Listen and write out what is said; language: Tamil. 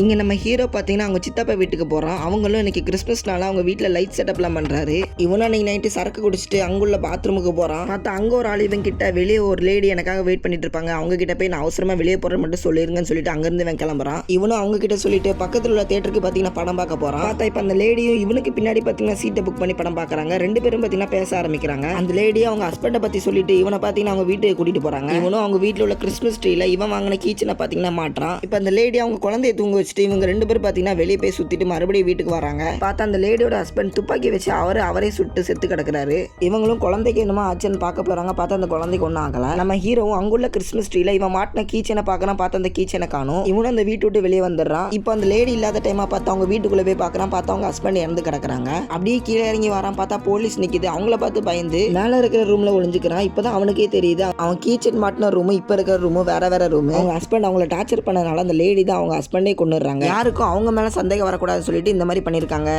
இங்கே நம்ம ஹீரோ பார்த்தீங்கன்னா அவங்க சித்தப்பா வீட்டுக்கு போகிறான் அவங்களும் இன்னைக்கு கிறிஸ்மஸ்னால அவங்க வீட்டில் லைட் செட்டப்லாம் பண்ணுறாரு இவனும் அன்னைக்கு நைட்டு சரக்கு குடிச்சிட்டு அங்குள்ள பாத்ரூமுக்கு போகிறான் பார்த்தா அங்கே ஒரு ஆள் இவன் கிட்ட வெளியே ஒரு லேடி எனக்காக வெயிட் பண்ணிட்டு இருப்பாங்க. அவங்க கிட்ட போய் நான் அவசரமாக வெளியே போகிறேன் மட்டும் சொல்லிருங்கன்னு சொல்லிட்டு அங்கேருந்து இவன் கிளம்புறான். இவனும் அவங்க கிட்ட சொல்லிட்டு பக்கத்தில் உள்ள தேட்டருக்கு பார்த்தீங்கன்னா படம் பார்க்க போகிறான் பார்த்தா இப்போ அந்த லேடியும் இவனுக்கு பின்னாடி பார்த்தீங்கன்னா சீட்டை புக் பண்ணி படம் பார்க்குறாங்க. ரெண்டு பேரும் பார்த்தீங்கன்னா பேச ஆரம்பிக்கிறாங்க. அந்த லேடி அவங்க ஹஸ்பண்டை பற்றி சொல்லிட்டு இவனை பார்த்தீங்கன்னா அவங்க வீட்டுக்கு கூட்டிட்டு போகிறாங்க இவனும் அவங்க வீட்டில் உள்ள கிறிஸ்மஸ் ட்ரீல இவன் வாங்கின கீச்சனை பார்த்தீங்கன்னா மாட்டான் இப்போ அந்த லேடி அவங்க குழந்தைய தூங்க வச்சுட்டு இவங்க ரெண்டு பேரும் பார்த்தீங்கன்னா வெளியே போய் சுற்றிட்டு மறுபடியும் வீட்டுக்கு வராங்க. பார்த்தா அந்த லேடியோட ஹஸ்பண்ட் துப்பாக்கி வச்சு அவரை அவரே சுட்டு செத்து கிடக்குறாரு. இவங்களும் குழந்தைக்கு என்னமோ ஆச்சுன்னு பார்க்க போகிறாங்க பார்த்தா அந்த குழந்தைக்கு ஒன்றும் ஆகல. நம்ம ஹீரோவும் அங்குள்ள கிறிஸ்மஸ் ட்ரீல இவன் மாட்டின கீச்சனை பார்க்குறான். பார்த்தா அந்த கீச்சனை காணும். இவனும் அந்த வீட்டு விட்டு வெளியே வந்துடுறான். இப்போ அந்த லேடி இல்லாத டைமா பார்த்து அவங்க வீட்டுக்குள்ளே போய் பார்க்குறான் பார்த்தா அவங்க ஹஸ்பண்ட் இறந்து கிடக்குறாங்க. அப்படியே கீழே இறங்கி வரான். பார்த்தா போலீஸ் நிக்குது. அவங்கள பார்த்து பயந்து மேலே இருக்கிற ரூம்ல ஒளிஞ்சுக்கிறான். இப்போதான் அவனுக்கே தெரியுது. அவன் கீச்சன் மாட்டின ரூமும் இப்போ இருக்கிற ரூமும் வேற வேற ரூம் அவங்க ஹஸ்பண்ட் அவங்கள டார்ச்சர் பண்ணனால அந்த லேடி தான் அவங்க ஹஸ்பண்டே கொண்டு போயிடுறாங்க. யாருக்கும் அவங்க மேலே சந்தேகம் வரக்கூடாதுன்னு சொல்லிட்டு இந்த மாதிரி பண்ணியிருக்காங்க.